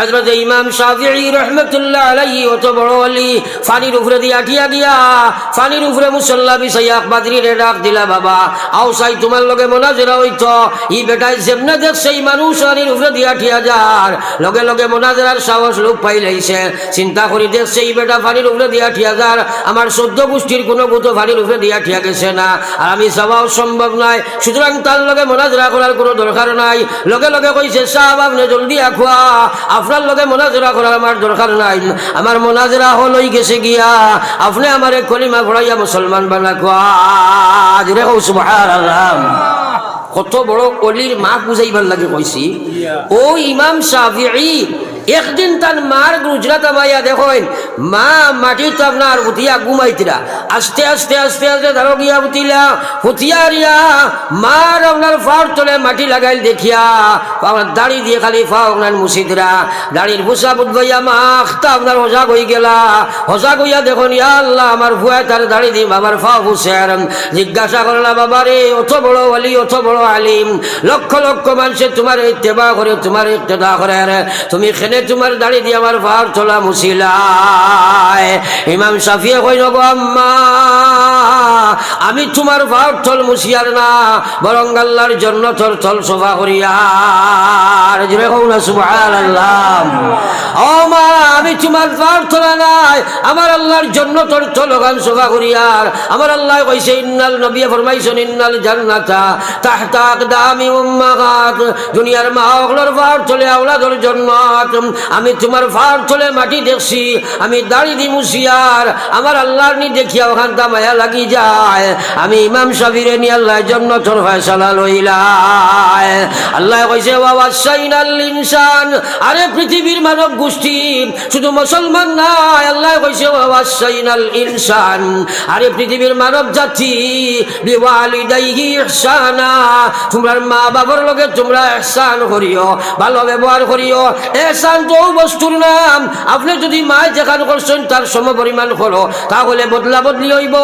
হজরত ইমাম রহমতুল্লাহ আলাইহি অত বড় ফানির উপরে ফানির উপরে মুসল্লা বিছাইয়া বাদরি রে ডাক দিলা, বাবা আও সাই তোমার লগে মোনাজেরা হইত। ই বেটাই যেমনে দেখছে এই মানুষ ফানির উপরে যার। লগে লগে মোনাজেরার সাহস লোক চিন্তা করি দেখছে এই বেটা ফানির উপরে দিয়া ঠিয়া যার। আমার সদ্য গোষ্ঠীর কোনো গুতো ফানির উপরে দিয়া ঠিয়া গেছে না। আর আমি যাওয়াও সম্ভব নাই। সুতরাং তার লগে মোনাজরা করার কোনো দরকার নাই। লগে লগে কইছে, সাহাব, আপনি জলদি আখুয়া। আপনার লগে মোনাজরা করার আমার দরকার নাই। আমার মোনাজরা হলই গেছে গিয়া, আপনি আমার কলিমা ঘোড়াইয়া মুসলমান বানা খোয়া। জুড়ে কৌ সুবহানাল্লাহ। কত বড় অলির মা বুঝাইবার লাগে কইছি। ও ইমাম শাফিঈ একদিন তার মার গুজরাত আমাইয়া দেখেন। মা মাটিতে আপনার উঠিয়া ঘুমাইতিরা আস্তে আস্তে আস্তে আস্তে ধরো গিয়া উঠিলা। হুতিয়া মার আপনার ফার তলে মাটি লাগাইল দেখিয়া। আমার দাড়ি দিয়ে খালি ফা আপনার মুসিদরা দাড়ির ভুসা বুধবাইয়া মা আখতা আপনার হজা হয়ে গেলা। হজা হইয়া দেখুন, ইয়া আল্লাহ, আমার ভুয়া তার দাড়ি দিম, আমার ফা হুসের জিজ্ঞাসা করলা বাবা রে অত বড় অলি অত বড় আলিম। লক্ষ লক্ষ মানুষে তোমার ইত্তেবা করে, তোমার ইত্তেদা করে তুমি খেনে তোমার দাড়ি দিয়ে আমার ভার চলা মুছিলায় ইমাম সাফিয়ে কই নগো আম্মা, আমি তোমার ভার থল মুছিয়ার না, বরং আল্লাহর জন্য থর থল সোফা করিয়ার জুড়ে কৌ না সুবহানাল্লাহ। ও মা, আমি তোমার ভার থলা নাই, আমার আল্লাহর জন্য তোর থল গান সোফা করিয়ার আমার আল্লাহ কইছে, ইন্নাল নবী ফরমাইছেন, ইন্নাল জান্নাতা তাহতা আকদামি উম্মাহাত। দুনিয়ার মা ওগুলোর ভার চলে আওলাদর জন্মাত। আমি তোমার ভার চলে মাটি দেখছি, আমি দাড়ি দি মুসিয়ার আমার আল্লাহর নি দেখিয়া ওখান তা মায়া লাগি যায়। আমি ইমাম সাবিরে নি আল্লাহর জন্য তোর ফয়সালা লইলাই আল্লাহ কইছে বাবা সাইনাল ইনসান। আরে পৃথিবীর মানব গোষ্ঠী, শুধু মুসলমান নাই। আল্লাহ কইছে বাবা সাইনাল ইনসান। আরে পৃথিবীর মানব জাতি, বিওয়ালিদাইহি ইহসানা। তোমরার মা বাবার লগে তোমরা ইহসান করিও, ভালো ব্যবহার করিও। এহসান নাম আপনি যদি মায় যেখানে করছেন, তার সম পরিমাণ করো। তাহলে বদলা বদলি হইব।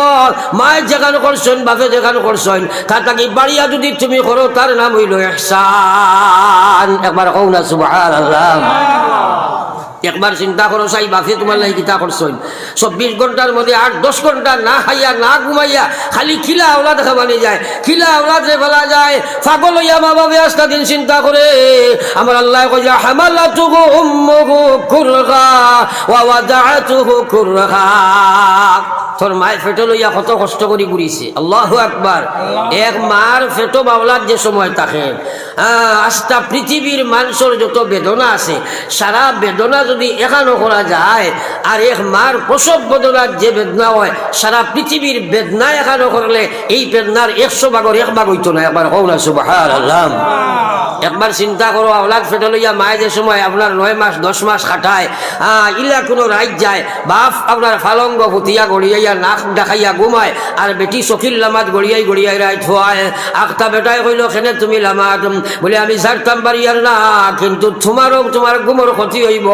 মায় যেখানে করছেন, বাপে যেখানে করছেন তা তাকে বাড়িয়া যদি তুমি করো, তার নাম হইল একবার কৌ না, সুবহানাল্লাহ। একবার চিন্তা করো সাই বাফে তোমার লাই গীতা করছেন? চব্বিশ ঘণ্টার মধ্যে আট দশ ঘণ্টা না খাইয়া না ঘুমাইয়া খালি খিলা আওলা দেখা বানি যায় খিলা আওলাদ রে ফেলা যায় পাগল হইয়া মা বাবা আস্তা দিন চিন্তা করে। আমার আল্লাহ কই হামালা তুহু উম্মুহু কুরগা ওয়া ওয়াদাআতুহু কুরগা তোর মায়ের ফেটো লইয়া কত কষ্ট করি ঘুরিছে। আল্লাহ আকবার। এক মার ফেটো বাবলার যে সময় থাকে আস্তা পৃথিবীর মানুষের যত বেদনা আছে সারা বেদনা যদি এখানো করা যায় আর এক মার প্রসব বেদনার যে বেদনা হয় সারা পৃথিবীর বেদনা এখানো করলে এই বেদনার একশো ভাগর এক ভাগ হইতো না। একবার কৌ না সুবাহ আল্লাহ একবার চিন্তা করো আওলাদ ফেটে লইয়া মায়ে যে সময় আপনার নয় মাস দশ মাস খাটায় আহ, ইলা কোনো রাইত যায় বাপ আপনার ফালঙ্গ ফুটিয়া গড়িয়াইয়া নাক দেখাইয়া ঘুমায় আর বেটি চকিল লামাত গড়িয়াই গড়িয়াই রাইত হওয়ায় আখতা বেটাই কইল খেনে তুমি লামাত? বলে আমি ছাড়তাম পারিয়ার না কিন্তু তোমারও তোমার ঘুমোর ক্ষতি হইব।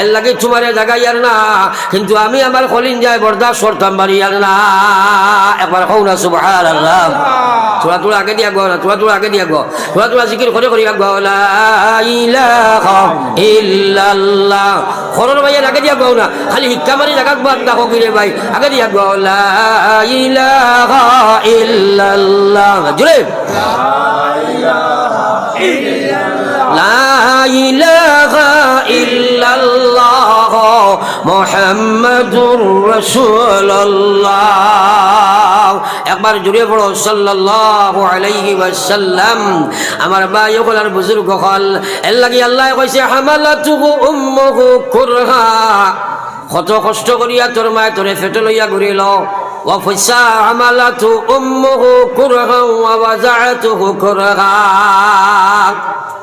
এর লাগে তোমারে জাগাইয়ার না কিন্তু আমি আমার কলিন যায় বরদাস্ত করতাম পারিয়ার না। একবার কৌ না সুবাহ আল্লাহ। তোরা তোরা আগে দিয়া গো না তোরা তোরা আগে দিয়া গো। তোরা তোরা জিকির করে করিয়া গো লা ইলাহা ইল্লাল্লাহ। খরর ভাইয়ের আগে দিয়া গো না খালি হিক্কা মারি জাগাত বাদ দেখো কিরে ভাই? আগে দিয়া গো লা ইলাহা ইল্লাল্লাহ। জুড়ে। لا إله إلا الله محمد رسول الله একবার জুড়ে পড়ো সাল্লাল্লাহু আলাইহি ওয়াসাল্লাম আমার ভাই ওগুলার বুজুর্গ হল এর লাগি আল্লাহ কইছে হামালাতুহু উম্মুহু কুরহা কত কষ্ট করিয়া তোর মায় তোরে ফেটে লইয়া ঘুরিল وفسا عملته أمه كرها ووزعته كرها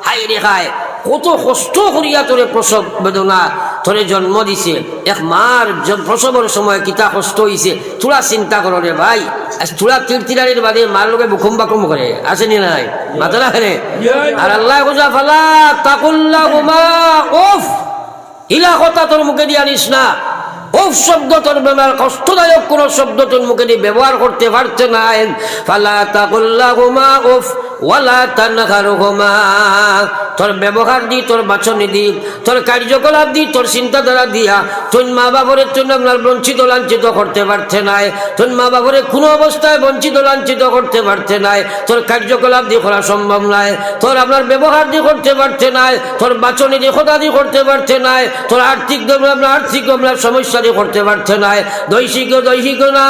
হাই রে খায় কত কষ্ট করিয়া তোরে প্রসব বেদনা তোরে জন্ম দিছে এক মার জ- প্রসবের সময় কিতা কষ্ট হইছে তোরা চিন্তা করো রে ভাই আজ তোরা তিরতিরানির বাদে মার লোকে বুকুম বাকুম করে আসেনি নাই মাথা রাখে আর আল্লাহ কোজা ফালা তাকুল্লাহ উফ ইলা কথা তোর মুখে দিয়ে আনিস না উফ শব্দ তোর ব্যবহার কষ্টদায়ক কোন শব্দ তোর মুখে ব্যবহার করতে পারছে না। ফালা তাকুল্লাহুমা, উফ ওয়ালা তানহারহুমা। তোর ব্যবহার দি, তোর বাচনি দি, তোর কার্যকলাপ দি, তোর চিন্তাধারা দিয়া তোর মা বাবরের জন্য আপনার বঞ্চিত, লাঞ্ছিত করতে পারছে নাই। তোর মা বাবরে কোনো অবস্থায় বঞ্চিত, লাঞ্ছিত করতে পারছে নাই। তোর কার্যকলাপ দিয়ে করা সম্ভব নাই। তোর আপনার ব্যবহার দিয়ে করতে পারছে নাই। তোর বাচনি দিয়ে খোদা দিয়ে করতে পারছে নাই। তোর আর্থিক আপনার আর্থিক আপনার সমস্যা দিয়ে করতে পারছে নাই। দৈহিক দৈহিক না,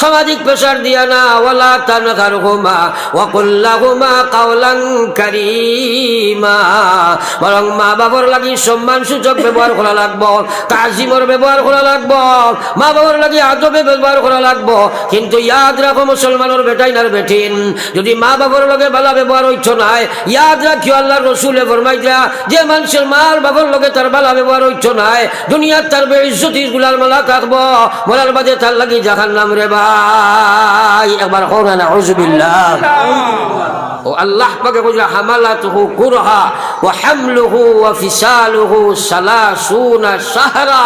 সামাজিক পেশার দিয়া না। ওয়ালা তানকার হোমা ওয়াকুল্লা হোমা কাউলান কারিমা। বরং মা বাবার লাগি সম্মান সূচক ব্যবহার করা লাগবো, তাজিমর ব্যবহার করা লাগবো, মা বাবার লাগি আদবে ব্যবহার করা লাগবো। কিন্তু ইয়াদ রাখো মুসলমানের বেটাই নার বেঠিন। যদি মা বাবার লগে বালা ব্যবহার হইছ নাই, ইয়াদ রাখিও আল্লাহ রসুলে দিয়া যে মানুষের মার বাবার লগে তার বালা ব্যবহার হইছ নাই, দুনিয়ার তার বেইজ্জতি গুলার মালা থাকব মরার বাদে তার লাগি জাহান নাম রে ভাই। একবার হোক না হুজবিল্লাহ ও আল্লাহ পাকে কইল হামালাতুহু কুরহা ওয়া হামলুহু ওয়া ফিসালুহু সালাসুনা শাহরা।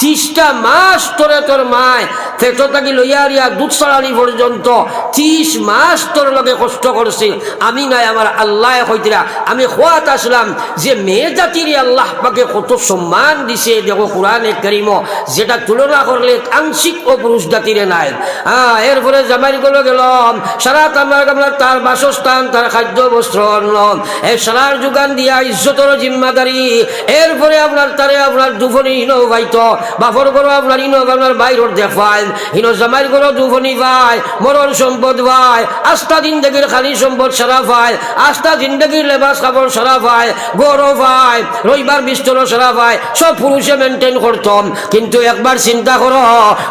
ত্রিশটা মাস তোরে তোর মায় পেটো থাকি লইয়া রিয়া দুধ ছাড়ানি পর্যন্ত ত্রিশ মাস তোর লগে কষ্ট করছে। আমি নাই আমার আল্লাহ হইতিরা। আমি খোয়াত আসলাম যে মেয়ে জাতির আল্লাহ পাকে কত সম্মান দিছে, দেখো কোরআনে করিম যেটা তুলনা করলে আংশিক ও পুরুষ জাতিরে নাই। হ্যাঁ এরপরে জামাই গুলো গেলাম। সারা আপনার তার বাসস্থান তার খাদ্য বস্ত্র অন্ন। এই সারার যোগান দিয়া ইজ্জতর জিম্মাদারি। এরপরে আপনার তারে আপনার দুফনি হিনো ভাইত বাফর করো আপনার ইনো আপনার বাইরের দেখায়। হিনো জামাইর করো দুফনি ভাই মরণ সম্পদ ভাই আস্থা জিন্দগির খালি সম্পদ সারা ভাই আস্থা জিন্দগির লেবাস কাপড় সারা ভাই গৌরব ভাই রবিবার বিস্তর সারা ভাই সব পুরুষে মেনটেন করতাম। কিন্তু একবার চিন্তা করো,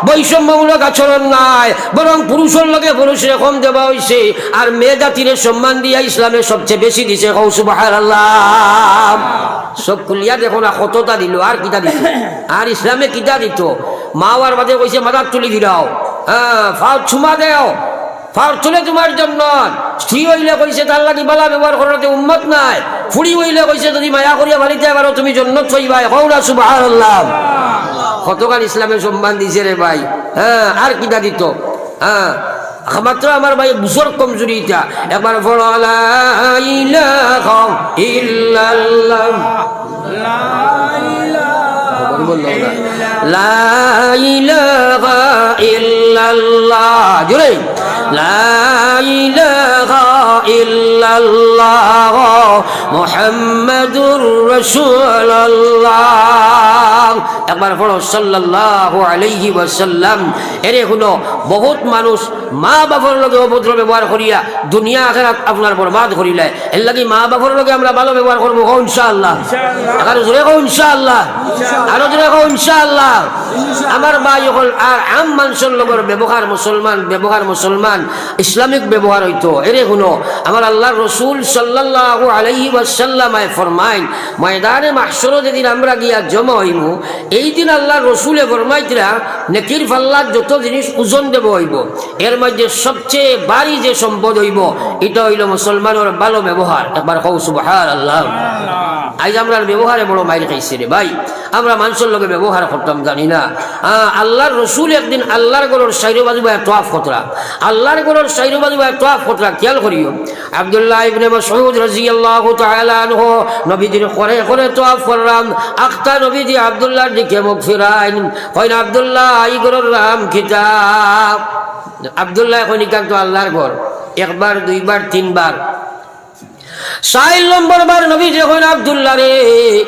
বৈষম্যমূলক আচরণ নাই, বরং পুরুষের লগে পুরুষের কম দেওয়া হয়েছে আর মেয়ে জাতির সম্মান দিয়া ইসলামে সবচেয়ে বেশি দিছে। কৌসুবাহার আল্লাহ সব খুলিয়া দেখো না, কতটা দিল, আর কিতা দিত? আর ইসলামে কিতা দিত? মাওয়ার বাদে কইছে, মাদার তুলি দিলাও। হ্যাঁ ফাও ছুমা দেও। ফাও তুলে তোমার জন্য। স্ত্রী হইলে কইছে, তার লাগি বালা ব্যবহার করাতে উম্মত নাই। ফুড়ি হইলে কইছে, যদি মায়া করিয়া বাড়িতে পারো তুমি থইবাই হও না সুবাহার আল্লাহ কতকাল ইসলামের সম্মান দিছে রে ভাই। হ্যাঁ আর কিতা দিত? হ্যাঁ মাত্র আমার ভাই বুঝর কমজুরি এটা। একবার বড় রাসূলুল্লাহ। একবার পড়ো সাল্লাল্লাহু আলাইহি ওয়াসাল্লাম। এরে হলো বহুত মানুষ মা বাবার লগে অভদ্র ব্যবহার করিয়া দুনিয়া আখেরাত আপনার বরবাদ করিলে এর লাগি মা বাবার লগে আমরা ভালো ব্যবহার করব কও ইনশাআল্লাহ। আরও জোরে কও ইনশাআল্লাহ। আরও জোরে কও ইনশাআল্লাহ। আমার ভাই হল আর আম মানুষের লগর ব্যবহার মুসলমান ব্যবহার মুসলমান ইসলামিক ব্যবহার হইতো। এরে শুনো আমার আল্লাহ রসুল সাল্লাল্লাহু আলাইহি ওয়াসাল্লামায় ফরমাইন ময়দানে যেদিন আমরা গিয়া জমা হইব এই দিন আল্লাহ রসুলে ফরমাইতরা নেকির ফাল্লার যত জিনিস ওজন দেব হইব। এর মধ্যে সবচেয়ে বাড়ি যে সম্পদ হইব এটা হইল মুসলমানের ভালো ব্যবহার। একবার কৌ সুবহান আল্লাহ। আজ আমরা ব্যবহারে বড় মাইর খাইছি রে ভাই। আমরা মানুষের লগে ব্যবহার করতাম জানি না। আল্লাহর রসুল একদিন আল্লাহর গরুর সাইরো বাজু ভাই তোয়াফ খতরা আল্লাহর গরুর সাইরো বাজু ভাই তোয়াফ খতরা খেয়াল করিও। আব্দুল্লাহ ইবনে মাসউদ রাদিয়াল্লাহু তাআলা আনহু নবীজির করে করে তোয়াফ করলাম। আখতা নবীজি আব্দুল্লাহর দিকে মুখ ফিরাইন। কইন আব্দুল্লাহ এই গরুর নাম কিতাব? আব্দুল্লাহ কইনি কান্ত আল্লাহর ঘর? একবার, দুইবার, তিনবার। সাইল নম্বর বার নবী যখন আব্দুল্লাহ রে,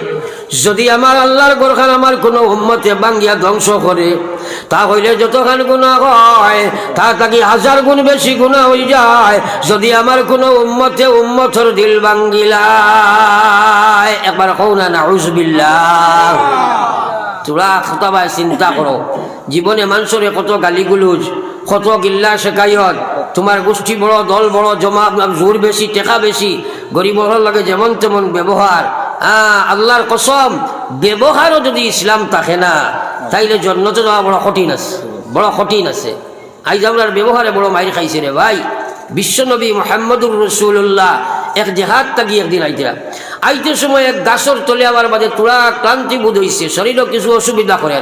যদি আমার আল্লাহর গোরখান আমার কোনো উম্মতে বাঙ্গিয়া ধ্বংস করে, তা হইলে যতখান গুণা হয়, তা তাকে হাজার গুণ বেশি গুণা হয়ে যায়। যদি আমার কোনো উম্মতে উম্মতর দিল বাঙ্গিলায় একবার কৌ না, নাউজবিল্লাহ। তোরা খতাবায় চিন্তা করো। জীবনে মানুষের কত গালিগুলুজ কত গিল্লা শেখাইত তোমার গোষ্ঠী বড়, দল বড় জমা জোর বেশি, টেকা বেশি। গরিবর লাগে যেমন তেমন ব্যবহার। আল্লাহর কসম, ব্যবহারও যদি ইসলাম থাকে না, তাইলে জন্মতে যাওয়া বড় কঠিন আছে, বড় কঠিন আছে। আইজ আপনার ব্যবহারে বড় মাইর খাইছে রে ভাই। বিশ্বনবী মোহাম্মদুর রসুল্লাহ এক জেহাদ তাকি একদিন আইতরা আইতে সময় এক দাসর তলে আবার বাদে তোরা ক্লান্তি বোধ হয়েছে শরীরও কিছু অসুবিধা করে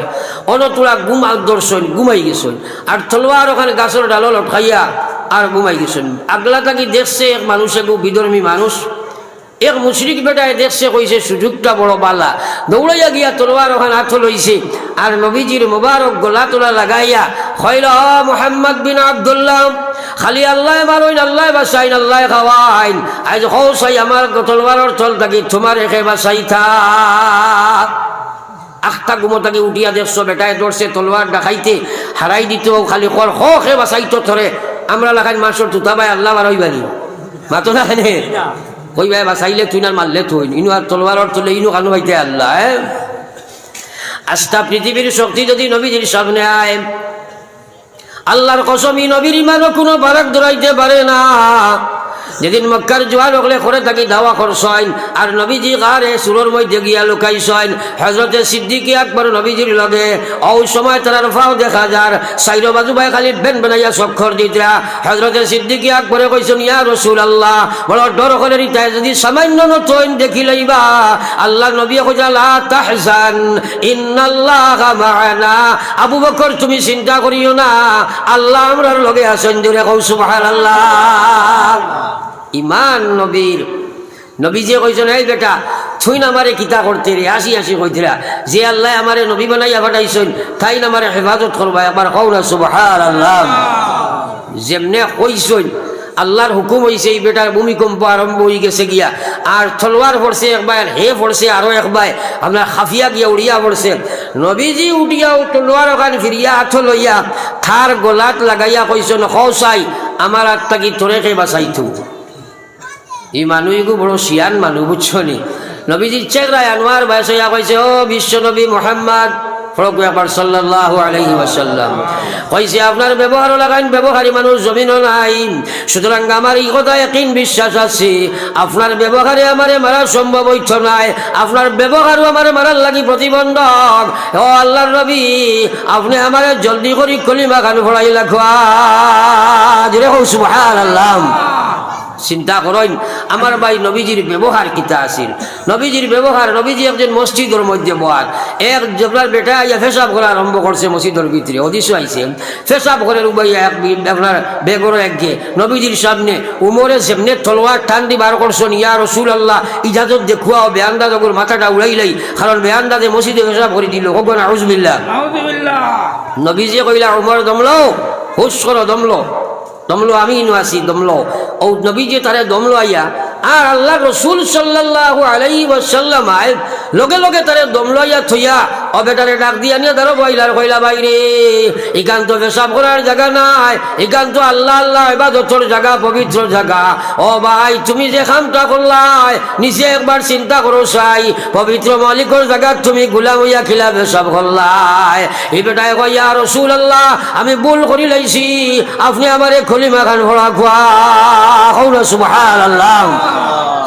অন তোরা গুম দর্শন ঘুমাই গেছেন। আর তলোয়ার ওখানে গাছর ডাল লটকাইয়া আর ঘুমাই গেছেন। আগলা তাকি দেখছে এক মানুষ, এক বিধর্মী মানুষ। এক মুশরিক বেটায় দেখছে, কইছে, সুযোগটা বড় বালা। দৌড়াইয়া গিয়া তলোয়ার ওখান হাত লইছে। আর নবীজির মোবারক গলা তোলা লাগাইয়া, খৈল মোহাম্মদ বিন আবদুল্লাহ, খালি আল্লাহ মারইন আল্লাহ বাসাইন আল্লাহ খাওয়াইন আজ হৌ সাই আমার তলবারর তল থাকি, তোমার একে বাসাই থাক আখটা গুমতাকে উঠিয়া দেখছ, বেটায় দৌড়ছে, তলোয়ার দেখাইতে, হারাই দিত খালি কর, হ বাসাইতো ধরে আমরা লাখান মানুষের তুতাবাই আল্লাহ হইবানি। মাতো না খানে কইবাই বাসাইলে তুই না মারলে তুই ইনু আর তলোয়ারর তুলে ইনু কানু ভাইতে আল্লাহ এ? আস্থা পৃথিবীর শক্তি যদি নবীজির সামনে আয়, আল্লাহর কসমি নবীর ইমানও কোনো বারাক দৌড়াইতে পারে না যেদিন মক্কার জোয়ার হলে করে থাকি দাওয়া করছইন আর নবীজি গারে সুরের মধ্যে গিয়া লুকাইছইন হজরতে সিদ্দিকি আকবর নবীজির লগে ও সময় তার ফাও দেখা যার। সাইরো বাজু ভাই খালি বেন বেনাইয়া সক্ষর দিতা হজরতে সিদ্দিকি আকবরে কইছেন ইয়া রসুল আল্লাহ বড় ডর করে রিতায় যদি সামান্য নতইন দেখি লইবা আল্লাহ নবী কইলা লা তাহজান, ইন্নাল্লাহ মা'ানা। আবু বকর, তুমি চিন্তা করিও না, আল্লাহ আমরার লগে আছেন জুড়ে কৌ সুবহানাল্লাহ। ইমান নবীর। নবী যে কইছেন, এই বেটা থুই না আমারে কিতা করতে রে আসি আসি কইতিরা যে আল্লাহ আমারে নবী বানাইয়া পাঠাইছেন, তাই না আমারে হেফাজত করবা? একবার কৌ না সুবহানাল্লাহ। যেমনে কইছেন, আল্লাহর হুকুম হয়েছে এই বেটার ভূমিকম্প আরম্ভ হয়ে গেছে গিয়া। আর তলোয়ার পড়ছে একবার হে পড়ছে আরও একবার আপনার খাফিয়া গিয়া উড়িয়া পড়ছে। নবীজি উঠিয়া তলোয়ার ওখান ফিরিয়া আঠ লইয়া, থার গলাত লাগাইয়া কইছেন হসাই আমার আত্মা কি তোরে কে বাঁচাইতু? এই মানুষগু বড় শিয়ান মানুষ বুঝছ নি? নবীজির চেকরায় আনোয়ার বয়স হইয়া কইছে ও বিশ্ব নবী মোহাম্মদ ফরকু একবার সাল্লাল্লাহু আলাইহি ওয়াসাল্লাম কইছে আপনার ব্যবহার লাগাইন ব্যবহারী মানুষ জমিনও নাই। সুতরাং আমার এই কথা একই বিশ্বাস আছে। আপনার ব্যবহারে আমারে মারা সম্ভব হইত নাই। আপনার ব্যবহারও আমারে মারার লাগি প্রতিবন্ধক ও আল্লাহর নবী, আপনি আমারে জলদি করি কলিমা খান ফড়াই লাখা জুড়ে হোক সুবহানাল্লাহ চিন্তা করেন আমার ভাই নবীজির ব্যবহার কিতা আছিল? নবীজির ব্যবহার নবীজি একজন মসজিদের মধ্যে বয়ার এক আপনার বেটা ইয়া ফেসাব করা আরম্ভ করছে মসজিদের ভিতরে অদিশ আইছে। ফেসাব করে উবাইয়া এক আপনার বেগর একগে নবীজির সামনে উমরে সেমনে তলোয়ার ঠান্ডি বার করছেন ইয়া রসুল আল্লাহ ইজাজত দেখুয়াও বেয়ান্দা যখন মাথাটা উড়াইলাই কারণ বেয়ান্দাতে মসজিদে ফেসাব করে দিল কখন আউজবিল্লা নবীজি কইলা উমর দমলো হুস করো দমলো। দমলো আমি ইনু আসি দমলো। ও নবী যে তারে দমলো আইয়া আর আল্লাহ রসুল সাল্লাল্লাহু আলাইহি ওয়াসাল্লাম আয়, লগে লগে তারে দম আইয়া থইয়া ও বেটারে ডাক দিয়া নিয়ে ধরো বইলার কইলা বাইরে। ইকান তো পেশাব করার জায়গা নাই ইকান তো আল্লাহ আল্লাহ ইবাদতর জায়গা, পবিত্র জায়গা। ও ভাই, তুমি যে খামটা করলাই, নিজে একবার চিন্তা করো চাই পবিত্র মালিকর জায়গা তুমি গুলাম হইয়া খিলা পেশাব করলাই। এই বেটায় কইয়া রসুল আল্লাহ আমি ভুল করি লাইছি, আপনি আমারে খলিমা খান ভরা খোয়া সুবহান আল্লাহ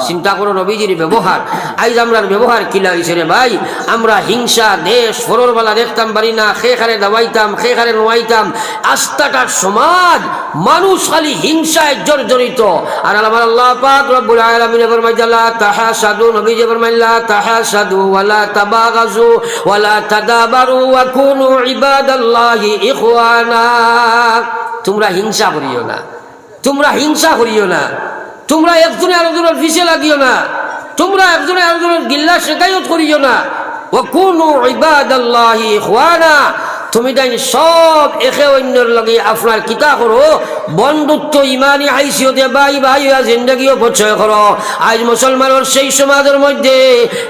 চিন্তা করো নবীজির ব্যবহার। আইজ আমরার ব্যবহার কিলা হয়েছে রে ভাই? আমরা হিংসা, দেশ ফররবেলা দেখতাম পারি না খে খারে দাবাইতাম খে খারে নোয়াইতাম। আস্থাটার সমাজ, মানুষ খালি হিংসায় জর্জরিত। আর আমার আল্লাহ পাক রব্বুল আলামিন ফরমাইতে লা তাহাসাদু নবীজি ফরমাইল লা তাহাসাদু ওয়ালা তাবাগাজু ওয়ালা তাদাবারু ওয়া কুনু ইবাদাল্লাহি ইখওয়ানা। তোমরা হিংসা করিও না। তোমরা হিংসা করিও না। তোমরা একজনে আরেকজনের পিছে লাগিও না। তোমরা একজনে আরেকজনের গিল্লা শেখায়ত করিও না। ও কোন ইবাদাল্লাহি ইখওয়ানা। তুমি তাই সব একে অন্যের লগে আপনার কিতা করো? বন্ধুত্ব ইমানি হাইসিয়তে বাই ভাই জিন্দগিও পরিচয় করো। আজ মুসলমানের সেই সমাজের মধ্যে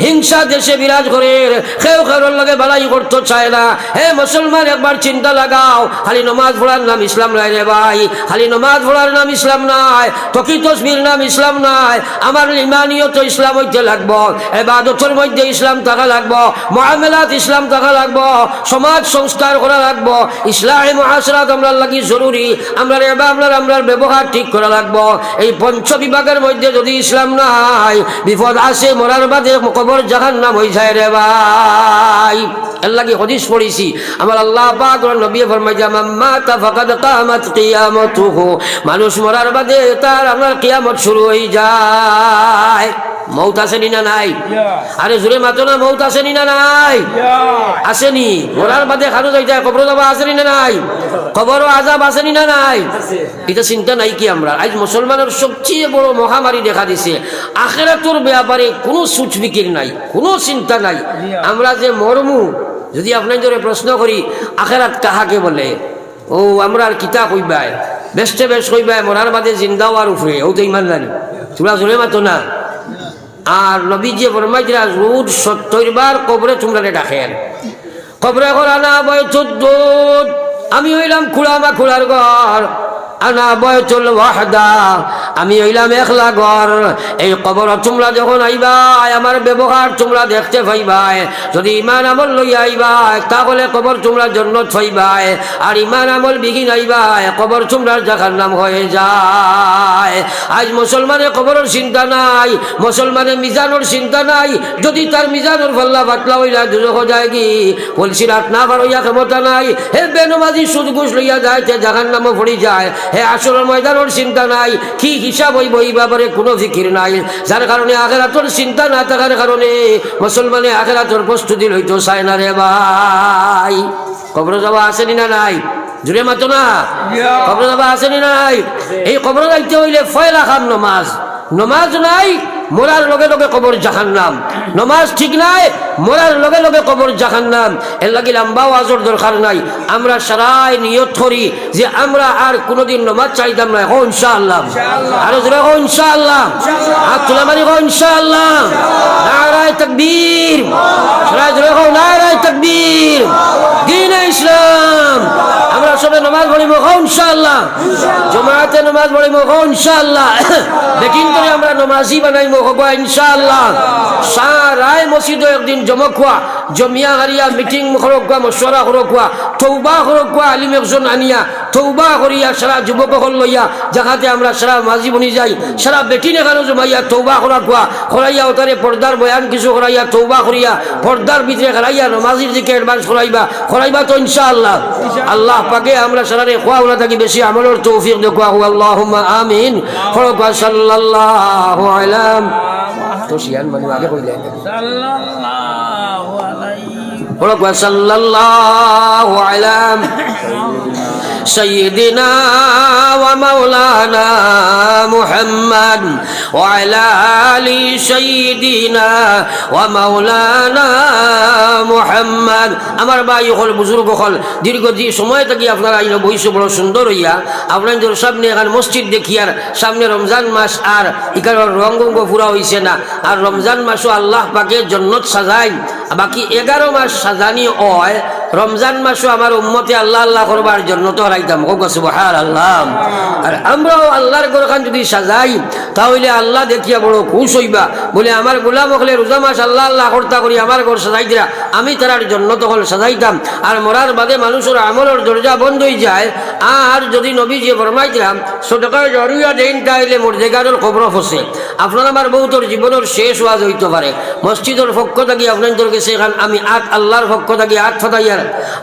হিংসা দেশে বিরাজ করে, কেউ কেউর লগে বালাই করতে চায় না। হে মুসলমান, একবার চিন্তা লাগাও, খালি নমাজ পড়ার নাম ইসলাম নাই রে ভাই। খালি নমাজ পড়ার নাম ইসলাম নাই তকি তসবির নাম ইসলাম নাই। আমার ইমানিও তো ইসলাম হইতে লাগবো, এবাদতের মধ্যে ইসলাম থাকা লাগবো, মহামেলাত ইসলাম থাকা লাগবো, সমাজ সংস্কার করা লাগবো। ইসলামী মহাসরাত আমরা লাগি জরুরি। আমরা এবার আমরা আমরার ব্যবহার ঠিক করা লাগবো। এই পঞ্চ বিভাগের মধ্যে যদি ইসলাম নাই, বিপদ আসে, মরার বাদে কবর জাহান নাম হয়ে যায় রে ভাই। আল্লাহ হদিস পড়েছি। আমার আল্লাহ পাক নবী ফরমাইছে মাম্মা তাফাকাদ কামাত কিয়ামতুহু। মানুষ মরার বাদে তার আমার কিয়ামত শুরু হয়ে যায়। মৌত আসেনি না নাই. আরে জোরে মাতো না মৌত আসেনি না নাই. আসেনি। মরার বাদে খানো যাইতে কবর যাবা আসেনি না নাই? কবরও আজাব আসেনি না নাই? এটা চিন্তা নাই কি আমরা? আজ মুসলমানের সবচেয়ে বড় মহামারী দেখা দিছে। আখেরাতর ব্যাপারে কোনো সুচ ফিকির নাই কোনো চিন্তা নাই। আমরা যে মরমু যদি আপনার প্রশ্ন করি আখেরাত কাহাকে বলে? ও আমরা আর কিতা কইবাই? বেস্টে বেশ কইবাই মরার বাদে জিন্দাও আর উফরে ও তো ইমান জানি তোরা জোরে মাতো না। আর নবী যে ফরমাইছিলা রোদ সত্তর বার কবরে তোমরা ডাকেন। কবরে করা না বয়, চোদ্দ আমি হইলাম খুড়া বা খুড়ার ঘর। আনা বয়চুল ওয়াহদা। আমি হইলাম একলা ঘর। এই কবর তোমরা যখন আইবাই, আমার ব্যবহার তোমরা দেখতে পাইবাই। যদি ইমান আমল লইয়া আইবাই, তাহলে কবর তোমরা জন্নত পাইবাই আর ইমান আমল বিঘিন আইবাই, কবর তোমরা জাহার নাম হয়ে যায়। আজ মুসলমানের কবরের চিন্তা নাই, মুসলমানের মিজানোর চিন্তা নাই। যদি তার মিজানোর ফাল্লা পাতলা হইলা দুজক যায় কি? বলছি, রাত না পারইয়া ক্ষমতা নাই। হে বেনমাজি সুদ ঘুষ লইয়া যায় জাহান নামও পড়ি যায়। হে আসরের ময়দানোর চিন্তা নাই, কি হিসাব হইব এই ব্যাপারে কোনো ফিকির নাই। যার কারণে আখেরাতর চিন্তা না থাকার কারণে মুসলমানে আখেরাতর প্রস্তুতি লইতো চায় না রে ভাই। কবর যাওয়া আসেনি না নাই? জুড়ে মাতো না. কবর যাবা আসেনি নাই? এই কবর যাইতে হইলে ফয়লা খাম নমাজ। নমাজ নাই, মরার লগে লগে কবর জাহান নাম নমাজ ঠিক নাই মরার লগে লগে কবর জাহান নাম এর লাগি লম্বা আজর দরকার নাই। আমরা সারাই নিয়ত করি যে আমরা আর কোনোদিন নমাজ চাইতাম না। এখন ইনশাআল্লাহ। আরও জোরে হো ইনশাআল্লাহ। আর তুলা মারি হো ইনশাআল্লাহ। নারায় তাকবীর। সারাই জোরে হো নারায় তাকবীর। দিন ইসলাম। আমরা সবে নামাজ পড়িব হো ইনশাআল্লাহ। জমাতে নামাজ পড়িব হো ইনশাআল্লাহ। লেকিন করে আমরা নমাজি বানাইব হব ইনশাআল্লাহ। সারাই মসজিদে একদিন জমক জমিয়া হারিয়া মিটিং হওয়া মশওয়ারা তৌবা করক হওয়া আলিম একজন আনিয়া তৌবা করিয়া সারা যুবকসকল লইয়া জাগাতে আমরা সারা মাঝি বনি যাই সারা বেটি নেখানো জমাইয়া তৌবা করা কোয়া করাইয়া ওতারে পর্দার বয়ান কিছু করাইয়া তৌবা করিয়া পর্দার ভিতরে খেলাইয়া নমাজির দিকে অ্যাডভান্স করাইবা করাইবা তো ইনশাআল্লাহ। আল্লাহ পাকে আমরা সারারে খোয়া ওলা থাকি বেশি আমলের তৌফিক দেখুয়া আল্লাহুম্মা আমিন। সাল্লাল্লাহু আলাইহি তো শিয়ান মানুষ আগে কইলেন Sallallahu alayhi খরকা সাল্লাল্লাহু আলাইহি سيدنا ومولانا محمد وعلى آل سيدنا ومولانا محمد আমার ভাই হল বুজুর্গ হল দীর্ঘ দি সময় থেকে আপনারা আইন বইস বড় সুন্দর হইয়া আপনাদের সামনে এখন মসজিদ দেখিয়ার সামনে রমজান মাস আর এখানে রঙ্গঙ্গ পুরা হইছে না আর রমজান মাসও আল্লাহ পাকে জন্নত সাজাই বাকি এগারো মাস সাজানি হয়, রমজান মাসও আমার উম্মতে আল্লাহ আল্লাহ করবার জন্য তো হারাইতাম। সুবহান আল্লাহ আর আমরাও আল্লাহর গোরখান যদি সাজাই, তাহলে আল্লাহ দেখিয়া বড় খুশ হইবা। বলে, আমার গোলাম হলে রোজা মাস আল্লাহ আল্লাহ কর্তা করি, আমার ঘর সাজাই দিলা আমি তার জন্য তখন সাজাইতাম। আর মরার বাদে মানুষের আমলের দরজা বন্ধ হয়ে যায়। আর যদি নবী যে ফরমাইতাম সদকার জরুরিয়া দেন তাইলে মর্দেগারের খবর ফসে আপনার আমার বহুতর জীবনের শেষ ওয়াজ হইতে পারে। মসজিদের পক্ষ থাকি আপনাদের সেখান আমি আত আল্লাহর পক্ষ থাকি আত ফতাইয়ার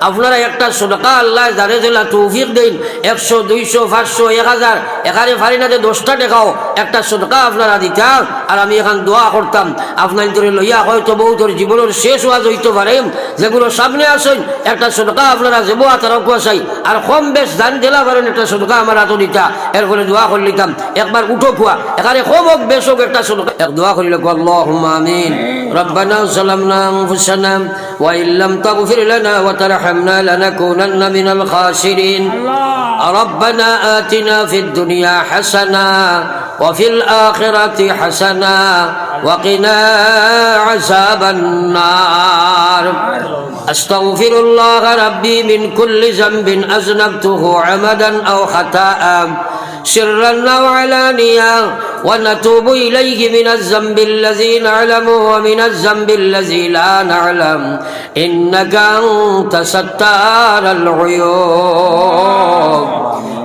আপনারা একটা সদকা আল্লাহ যারে জেলা তৌফিক দিন, একশো, দুইশো, পাঁচশো, এক হাজার এখানে ফারিনাতে দশটা দেখাও, একটা সদকা আপনারা দিতাম আর আমি এখান দোয়া করতাম। আপনার ধরে লইয়া হয়তো বৌদ্ধর জীবনের শেষ হওয়া হইতে পারে। যেগুলো সামনে আসেন, একটা সদকা আপনারা যাব তারাও কুয়াশাই আর কম বেশ দান দিলা পারেন একটা সদকা আমার হাত দিতা। এরপরে দোয়া করলিতাম একবার উঠো খুয়া এখানে কম হোক, বেশ হোক একটা সদকা। এক দোয়া করিল আল্লাহ আমিন। রব্বানা সালামনা انفسنا وإن لم تغفر لنا وترحمنا لنكونن من الخاسرين. ربنا آتنا في الدنيا حسنة وفي الآخرة حسنة وقنا عذاب النار. أستغفر الله ربي من كل ذنب أذنبته عمدا أو خطأ سرا أو علانيا ونتوب إليه من الذنب الذي نعلم ومن الذنب الذي لا نعلم إنك أنت ستار العيوب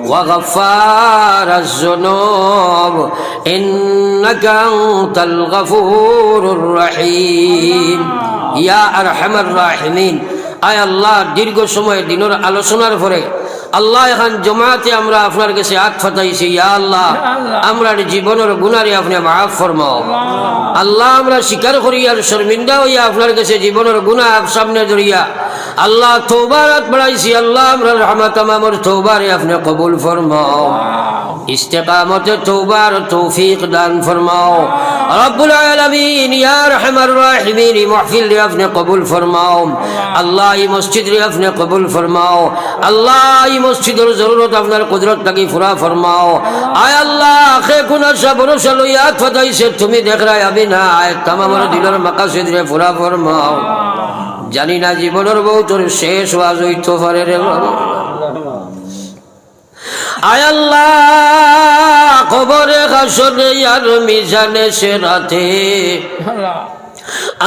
وغفار الذنوب إنك أنت الغفور الرحيم يا أرحم الراحمين আয় আল্লাহ দীর্ঘ সময় দিনের আলোচনার পরে আল্লাহ এখন জমাতে আমরা আপনার কাছে হাত ফাটাইছি ইয়া আল্লাহ আমরা জীবনের গুনারে আপনি মাফ ফরমাও। আল্লাহ। আমরা স্বীকার করি আর শর্মিন্দা হইয়া আপনার কাছে জীবনের গুণা সামনে ধরিয়া আল্লাহ তৌবারাত বাড়াইছি আল্লাহ আমরা রহমত আমার তৌবারে আপনি কবুল ফরমাও। ইস্তেকামতে তৌবার তৌফিক দান ফরমাও। রব্বুল আলামিন, ইয়া রহমার রাহিমিন মাহফিল রে আপনি কবুল ফরমাও। আল্লাহ এই মসজিদ রে আপনি কবুল ফরমাও। আল্লাহ এই মসজিদের জরুরত আপনার কুদরত থাকি ফুরা ফরমাও। আয় আল্লাহ খে কোন ভরসা লইয়া ফাদাইছে তুমি দেখ রায়, আমি না, আয় তামামর দিলের মাকাসিদ রে ফুরা ফরমাও। জানি না জীবনের বউ তোর শেষ ওয়াজ হইতে পারে রে বাবা। খবরে হাসনে আর মিজানে সে রাতে।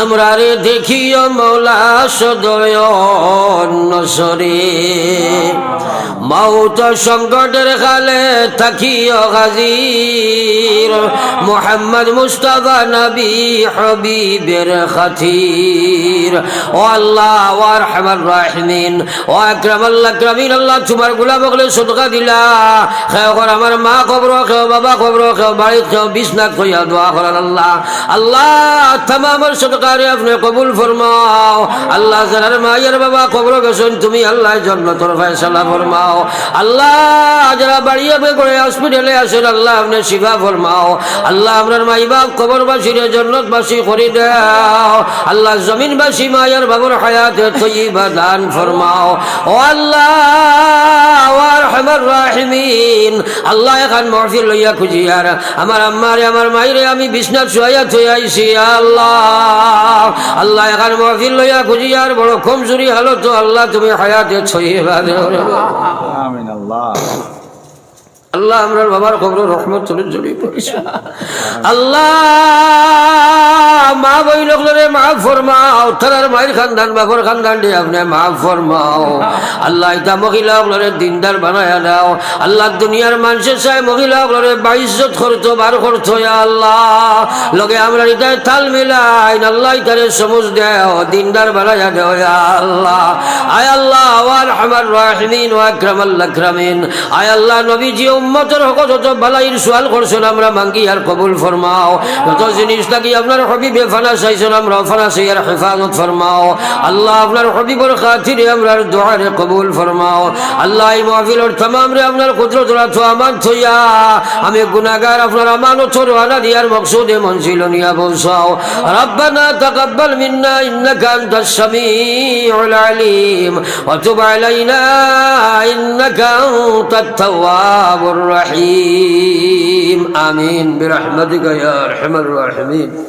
আমরা রে দেখিও মৌলা সদয় নসরে মাউত সংকটের খালে থাকিও হাজির। মোহাম্মদ মুস্তাফা নবী হবিবের খাতির। ও আল্লাহ, ও রহমান রাহমিন। ও আকরাম আল্লাহ ক্রামিন আল্লাহ, তোমার গুলাম বকলে সদকা দিলা। খেয়ে কর আমার মা খবর খেও বাবা খবর খেও বাড়ি, খেও বিছনা খইয়া দোয়া করার আল্লাহ। আল্লাহ তামামের সদকারে আপনি কবুল ফরমাও। আল্লাহ, যারা মায়ের বাবা খবর গেছেন, তুমি আল্লাহ জন্য তোর ফয়সালা ফরমাও। আল্লাহ, যারা বাড়িয়ে করে হসপিটালে আসেন, আল্লাহ আপনি শিফা ফরমাও। আল্লাহ আপনার মাই বাপ কবরবাসীর জন্নতবাসী করে দাও। আল্লাহ জমিনবাসী মায়ের বাবুর হায়াতে তৈবা দান ফরমাও। ও আল্লাহ রহমান। আল্লাহ এখন মহফিল লইয়া খুঁজিয়ার আমার আম্মারে, আমার মাইরে আমি বিছনাথ শুয়াইয়া থই আইছি আল্লাহ। আল্লাহ এখন মহফিল লইয়া খুঁজিয়ার বড় কমজুরি হলো তো আল্লাহ তুমি হায়াতে ছইবা দেও। আমিন আল্লাহ আল্লাহ আমরা বাবার খবর রহমত চলে জড়িয়ে পড়েছে আল্লাহ, মা বই লোকরে মা ফরমাও তার মায়ের খানদান বাবর খানদান দিয়ে আপনি মা ফরমাও। আল্লাহ ইতা মহিলা ওগুলোরে দিনদার বানায় দাও। আল্লাহ, দুনিয়ার মানুষের চাই মহিলা ওগুলোরে বাইশত করতো বার ইয়া আল্লাহ। লগে আমরা ইতায় তাল মিলাই, আল্লাহ ইতারে সমুজ দেও, দিনদার বানায় দেও আল্লাহ। আয় আল্লাহ আমার রাহিমিন, ওয়া আকরাম আল্লাহ আয় আল্লাহ নবীজি উম্মতের হক যত বালাইর সোয়াল করছেন আমরা মাঙ্গি আর কবুল ফরমাও যত জিনিস থাকি আপনার হবিবে ফানা চাইছেন আমরা ফানা চাইয়ার হেফাজত ফরমাও আল্লাহ আপনার হবিবর খাতিরে আমরা দোয়ারে কবুল ফরমাও আল্লাহ এই মাহফিলের তমাম রে আপনার কুদরত রাখো আমার থইয়া আমি গুনাহগার আপনার আমানত রওনা দিয়ার মকসুদে মনজিল নিয়া পৌঁছাও ربنا تقبل منا إنك أنت السميع العليم وتب علينا إنك أنت التواب الرحيم. آمين. برحمتك يا أرحم الراحمين.